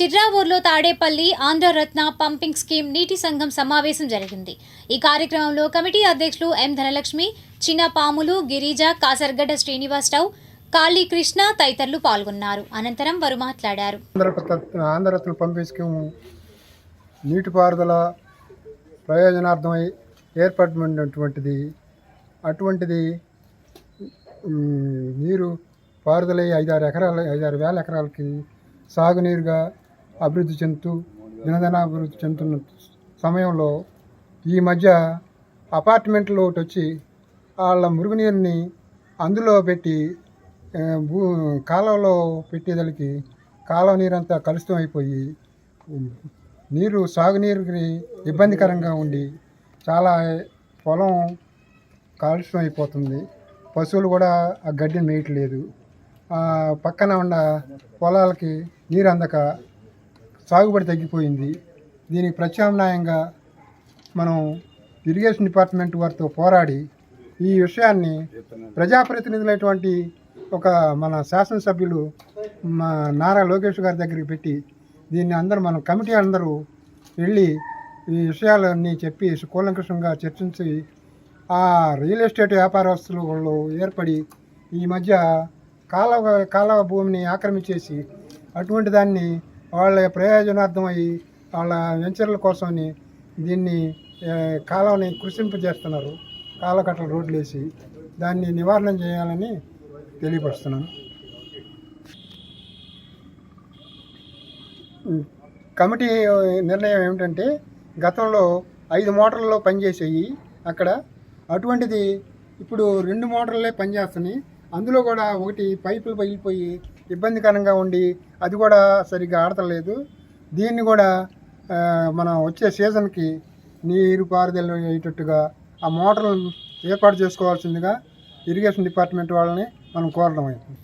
చిర్రావూరులో Tadepalli Andhraratna pumping scheme నీటి సంఘం సమావేశం జరిగింది. ఈ కార్యక్రమంలో కమిటీ అధ్యక్షులు ఎం ధనలక్ష్మి చిన్న పాములు గిరిజ కాసర్గడ్డ శ్రీనివాసరావు కాళీ కృష్ణ తదితరులు పాల్గొన్నారు. అనంతరం వారు మాట్లాడారు. ఆంధ్రరత్న పంపింగ్ స్కీమ్ నీటిపారుదల ప్రయోజనార్థమై ఏర్పడినటువంటిది అటువంటిది నీరు పారుదలై ఐదారు ఎకరాల ఐదారు వేల ఎకరాలకి సాగునీరుగా అభివృద్ధి చెందుతూ దినదిన అభివృద్ధి చెందుతున్న సమయంలో ఈ మధ్య అపార్ట్మెంట్లో ఒకటి వచ్చి వాళ్ళ మురుగునీరుని అందులో పెట్టి భూ కాలువలో పెట్టేదలికి కాలువ నీరంతా కలుషితం అయిపోయి నీరు సాగునీరుకి ఇబ్బందికరంగా ఉండి చాలా పొలం కాలుష్యం అయిపోతుంది. పశువులు కూడా ఆ గడ్డిని మేయట్లేదు. పక్కన ఉన్న పొలాలకి నీరు అందక సాగుబడి తగ్గిపోయింది. దీనికి ప్రత్యామ్నాయంగా మనం ఇరిగేషన్ డిపార్ట్మెంట్ వారితో పోరాడి ఈ విషయాన్ని ప్రజాప్రతినిధులైనటువంటి ఒక మన శాసనసభ్యులు మా నారా లోకేష్ గారి దగ్గరికి పెట్టి దీన్ని అందరూ మన కమిటీ అందరూ వెళ్ళి ఈ విషయాలన్నీ చెప్పి కూలంకషంగా చర్చించి ఆ రియల్ ఎస్టేట్ వ్యాపారస్తులు వాళ్ళు ఏర్పడి ఈ మధ్య కాలవ కాలవ భూమిని ఆక్రమించేసి అటువంటి దాన్ని వాళ్ళ ప్రయోజనార్థమై వాళ్ళ వెంచర్ల కోసమని దీన్ని కాలువని కృషింపజేస్తున్నారు కాలకట్టల రోడ్లు వేసి దాన్ని నివారణ చేయాలని తెలియపరుస్తున్నాను. కమిటీ నిర్ణయం ఏమిటంటే గతంలో ఐదు మోటార్లలో పనిచేసేవి అక్కడ అటువంటిది ఇప్పుడు రెండు మోటార్లే పనిచేస్తున్నాయి. అందులో కూడా ఒకటి పైపులు పగిలిపోయి ఇబ్బందికరంగా ఉండి అది కూడా సరిగ్గా ఆడతలేదు. దీన్ని కూడా మనం వచ్చే సీజన్కి నీరు పారుదల అయ్యేటట్టుగా ఆ మోటార్లను ఏర్పాటు చేసుకోవాల్సిందిగా ఇరిగేషన్ డిపార్ట్మెంట్ వాళ్ళని మనం కోరడం అవుతుంది